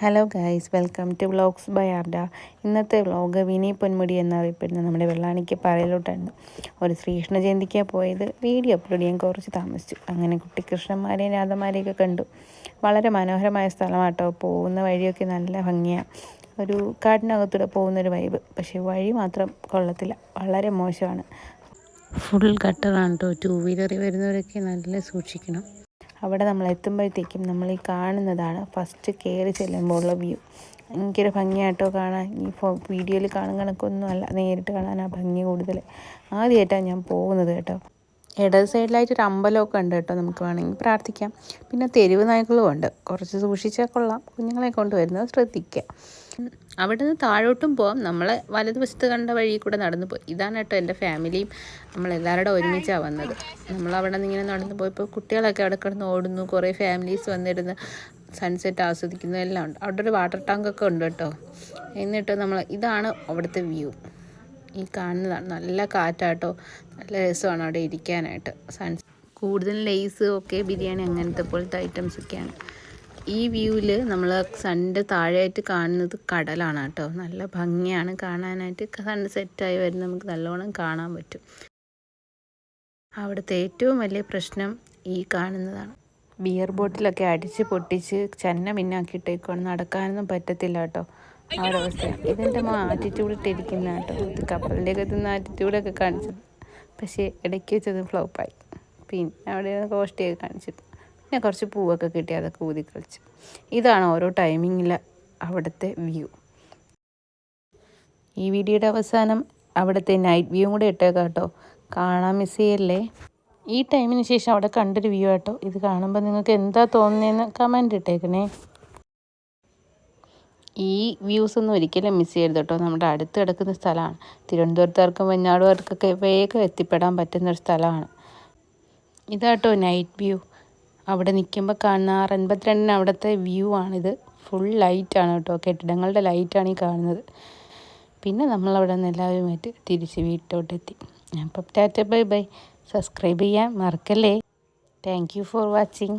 Hello guys welcome to vlogs by Arda ഇന്നത്തെ vlog വിനി പൊന്മുടി എന്നറിയപ്പെടുന്ന നമ്മുടെ വെള്ളാണിക്ക് പറയലോട്ടായിരുന്നു. ഒരു ശ്രീകൃഷ്ണ ജയന്തിക്കാണ് പോയത്. വീഡിയോ അപ്ലോഡ് ചെയ്യാൻ കുറച്ച് താമസിച്ചു. അങ്ങനെ കുട്ടിക്കൃഷ്ണന്മാരെയും രാധമാരെയൊക്കെ കണ്ടു. വളരെ മനോഹരമായ സ്ഥലമാട്ടോ. പോകുന്ന വഴിയൊക്കെ നല്ല ഭംഗിയാണ് ഒരു കാട്ടിനകത്തൂടെ പോകുന്നൊരു വൈബ് പക്ഷേ വഴി മാത്രം കൊള്ളത്തില്ല. വളരെ മോശമാണ്. ഫുൾ ഗട്ടറാണ് കേട്ടോ ടൂ വീലറിൽ വരുന്നവരൊക്കെ നല്ല സൂക്ഷിക്കണം. അവിടെ നമ്മൾ എത്തുമ്പോഴത്തേക്കും നമ്മൾ ഈ കാണുന്നതാണ് ഫസ്റ്റ് കയറി ചെല്ലുമ്പോഴുള്ള വ്യൂ ഭയങ്കര ഭംഗിയായിട്ടോ കാണാൻ. ഈ ഫോ വീഡിയോയിൽ കാണുന്ന കണക്കൊന്നും അല്ല നേരിട്ട് കാണാൻ ആ ഭംഗി കൂടുതൽ ആദ്യമായിട്ടാണ് ഞാൻ പോകുന്നത് കേട്ടോ. ഇടത് സൈഡിലായിട്ട് ഒരു അമ്പലമൊക്കെ ഉണ്ട് കേട്ടോ നമുക്ക് വേണമെങ്കിൽ പ്രാർത്ഥിക്കാം. പിന്നെ തെരുവ് നായ്ക്കളും ഉണ്ട്. കുറച്ച് സൂക്ഷിച്ചാൽ കൊള്ളാം. കുഞ്ഞുങ്ങളെ കൊണ്ട് വരുന്നത് ശ്രദ്ധിക്കുക അവിടെ നിന്ന് താഴോട്ടും പോവാം. നമ്മൾ വലതുവശത്ത് കണ്ട വഴി കൂടെ നടന്നു പോയി. ഇതാണ് കേട്ടോ എന്റെ ഫാമിലിയും നമ്മളെല്ലാവരുടെ ഒരുമിച്ചാണ് വന്നത്. നമ്മൾ അവിടെ നിന്ന് ഇങ്ങനെ നടന്നു പോയപ്പോൾ കുട്ടികളൊക്കെ അവിടെ കിടന്ന് ഓടുന്നു. കുറേ ഫാമിലീസ് വന്നിരുന്ന് സൺസെറ്റ് ആസ്വദിക്കുന്നു. എല്ലാം ഉണ്ട്. അവിടെ ഒരു വാട്ടർ ടാങ്കൊക്കെ ഉണ്ട് കേട്ടോ. എന്നിട്ട് നമ്മൾ ഇതാണ് അവിടുത്തെ വ്യൂ. ഈ കാണുന്നതാണ് നല്ല കാറ്റാട്ടോ. നല്ല രസമാണ് അവിടെ ഇരിക്കാനായിട്ട്. സൺസ് കൂടുതൽ ലേസ് ഒക്കെ ബിരിയാണി അങ്ങനത്തെ പോലത്തെ ഐറ്റംസ് ഒക്കെയാണ്. ഈ വ്യൂവിൽ നമ്മൾ സണ്ണിന്റെ താഴെയായിട്ട് കാണുന്നത് കടലാണ് കേട്ടോ നല്ല ഭംഗിയാണ് കാണാനായിട്ട്. സണ്ണ് സെറ്റായി വരുന്ന നമുക്ക് നല്ലോണം കാണാൻ പറ്റും. അവിടുത്തെ ഏറ്റവും വലിയ പ്രശ്നം ഈ കാണുന്നതാണ്. ബിയർ ബോട്ടിലൊക്കെ അടിച്ച് പൊട്ടിച്ച് ചന്ന മിന്നാക്കിയിട്ടേക്കൊണ്ട് നടക്കാനൊന്നും പറ്റത്തില്ല കേട്ടോ ആ ഒരു ഇതെന്റെ ആറ്റിറ്റ്യൂഡ് ഇട്ടിരിക്കുന്ന കേട്ടോ. ഇത് കപ്പലിന്റെ ഒക്കെ തിന്ന ആറ്റിറ്റ്യൂഡൊക്കെ കാണിച്ചത് പക്ഷേ ഇടയ്ക്ക് വെച്ചത് ഫ്ലോപ്പായി പിന്നെ അവിടെ ചെയ്ത് കാണിച്ചിട്ട് പിന്നെ കുറച്ച് പൂവൊക്കെ കിട്ടി അതൊക്കെ ഊതി കളിച്ചു. ഇതാണ് ഓരോ ടൈമിങ്ങിലെ അവിടുത്തെ വ്യൂ ഈ വീഡിയോയുടെ അവസാനം അവിടുത്തെ നൈറ്റ് വ്യൂ കൂടെ ഇട്ടേക്കാം കേട്ടോ. കാണാൻ മിസ് ചെയ്യല്ലേ? ഈ ടൈമിന് ശേഷം അവിടെ കണ്ടൊരു വ്യൂ ആട്ടോ. ഇത് കാണുമ്പോൾ നിങ്ങൾക്ക് എന്താ തോന്നുന്നതെന്ന് കമന്റ് ഇട്ടേക്കണേ. ഈ വ്യൂസ് ഒന്നും ഒരിക്കലും മിസ് ചെയ്യരുത് കേട്ടോ. നമ്മുടെ അടുത്ത് കിടക്കുന്ന സ്ഥലമാണ്. തിരുവനന്തപുരത്തുകാർക്കും വെഞ്ഞാടുകാർക്കൊക്കെ വേഗം എത്തിപ്പെടാൻ പറ്റുന്ന ഒരു സ്ഥലമാണ്. ഇതാട്ടോ നൈറ്റ് വ്യൂ അവിടെ നിൽക്കുമ്പോൾ കാണുന്ന ആ എൺപത്തിരണ്ടിന് അവിടുത്തെ വ്യൂ ആണിത്. ഫുൾ ലൈറ്റാണ് കേട്ടോ. കെട്ടിടങ്ങളുടെ ലൈറ്റാണ് ഈ കാണുന്നത്. പിന്നെ നമ്മളവിടെ നിന്ന് എല്ലാവരുമായിട്ട് തിരിച്ച് വീട്ടിലോട്ടെത്തി അപ്പം ടാറ്റ ബൈ ബൈ. സബ്സ്ക്രൈബ് ചെയ്യാൻ മറക്കല്ലേ? Thank you for watching